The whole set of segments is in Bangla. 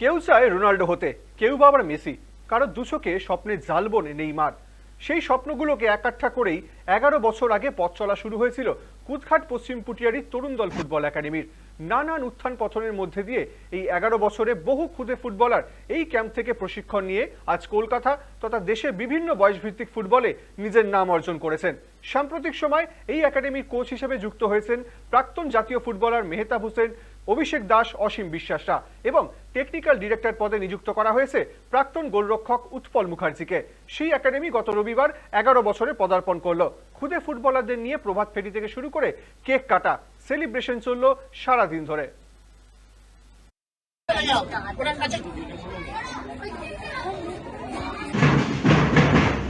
কেউ চায় রোনাল্ডো হতে, কেউ বা আবার মেসি। কারও দুচোকে স্বপ্নের জাল বনে নেইমার। সেই স্বপ্নগুলোকে একাঠা করেই এগারো বছর আগে পথ চলা শুরু হয়েছিল কুদঘাট পশ্চিম পুটিয়ারির তরুণ দল ফুটবল একাডেমির। নানান উত্থান পথনের মধ্যে দিয়ে এই এগারো বছরে বহু খুদে ফুটবলার এই ক্যাম্প থেকে প্রশিক্ষণ নিয়ে আজ কলকাতা তথা দেশের বিভিন্ন বয়সভিত্তিক ফুটবলে নিজের নাম অর্জন করেছেন। সাম্প্রতিক সময় এই একাডেমির কোচ হিসেবে যুক্ত হয়েছেন প্রাক্তন জাতীয় ফুটবলার মেহতাব হোসেন অভিষেক দাস অসীম বিশ্বাসরা এবং টেকনিক্যাল ডিরেক্টর পদে নিযুক্ত করা হয়েছে প্রাক্তন গোলরক্ষক উৎপল মুখার্জিকে। সেই একাডেমি গত রবিবার এগারো বছরে পদার্পণ করল। খুদে ফুটবলারদের নিয়ে প্রভাত ফেরি থেকে শুরু করে কেক কাটা সেলিব্রেশন চলল সারাদিন ধরে।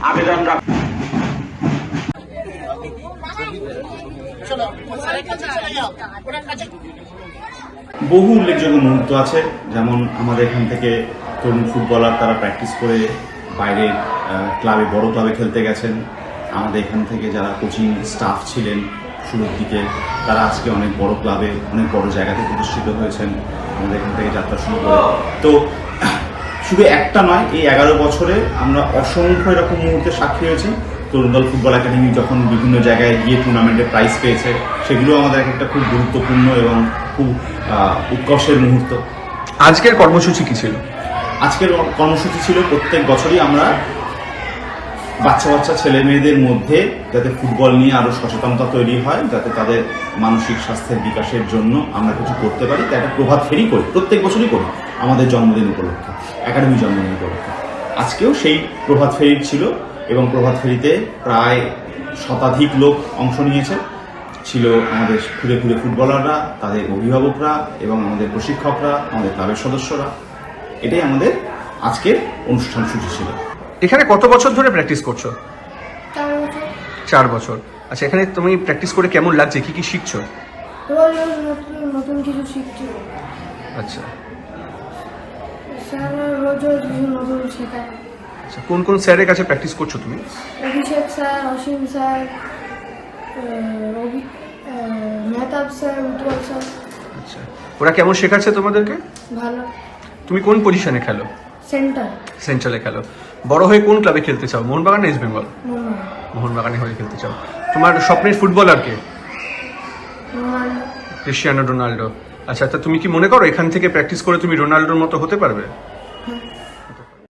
আবেদন রাখ বহু উল্লেখযোগ্য মুহূর্ত আছে, যেমন আমাদের এখান থেকে তরুণ ফুটবলার তারা প্র্যাকটিস করে বাইরে ক্লাবে বড় ক্লাবে খেলতে গেছেন। আমাদের এখান থেকে যারা কোচিং স্টাফ ছিলেন শুরুর দিকে, তারা আজকে অনেক বড় ক্লাবে অনেক বড় জায়গাতে প্রতিষ্ঠিত হয়েছেন। আমাদের এখান থেকে যাত্রা শুরু করে। তো, শুধু একটা নয়, এই এগারো বছরে আমরা অসংখ্য এরকম মুহূর্তে সাক্ষী হয়েছি। তরুণদল ফুটবল একাডেমি যখন বিভিন্ন জায়গায় গিয়ে টুর্নামেন্টে প্রাইজ পেয়েছে, সেগুলো আমাদের একটা খুব গুরুত্বপূর্ণ এবং খুব উৎকর্ষের মুহূর্ত। আজকের কর্মসূচি কি ছিল? আজকের কর্মসূচি ছিল প্রত্যেক বছরই আমরা বাচ্চা বাচ্চা ছেলে মেয়েদের মধ্যে যাতে ফুটবল নিয়ে আরও সচেতনতা তৈরি হয় যাতে তাদের মানসিক স্বাস্থ্যের বিকাশের জন্য আমরা কিছু করতে পারি। তা একটা প্রভাত ফেরি করি প্রত্যেক বছরই করি আমাদের জন্মদিন উপলক্ষে একাডেমি জন্মদিন উপলক্ষে। আজকেও সেই প্রভাত ফেরি ছিল এবং প্রভাত ফেরিতে প্রায় শতাধিক লোক অংশ নিয়েছে। ছিল আমাদের খুঁড়ে খুঁড়ে ফুটবলাররা তাদের অভিভাবকরা এবং আমাদের প্রশিক্ষকরা আমাদের ক্লাবের সদস্যরা। এটাই আমাদের আজকের অনুষ্ঠান সূচি ছিল। এখানে কত বছর ধরে প্র্যাকটিস করছ? চার বছর। আচ্ছা এখানে তুমি প্র্যাকটিস করে কেমন লাগছে? কি কি শিখছো? নতুন নতুন কিছু শিখছি। আচ্ছা। রোজ রোজ কিছু নতুন শেখায়। আচ্ছা কোন কোন স্যারের কাছে প্র্যাকটিস করছ তুমি? Abhishek sir Asim sir ah, Mehtab sir Utpal sir. আচ্ছা। ওরা কেমন শেখাচ্ছে তোমাদেরকে? ভালো। তুমি কোন পজিশনে খেলো? সেন্টার সেন্ট্রালে খেলো। বড় হয়ে কোন ক্লাবে খেলতে চাও? মোহনবাগান ইস্ট বেঙ্গল মোহনবাগানে। হয়ে খেলতে চাও। তোমার স্বপ্নের ফুটবলারকে রোনাল্ডো। Cristiano Ronaldo. আচ্ছা তা তুমি কি মনে করো এখান থেকে প্র্যাকটিস করে তুমি রোনাল্ডোর মতো হতে পারবে? হ্যাঁ।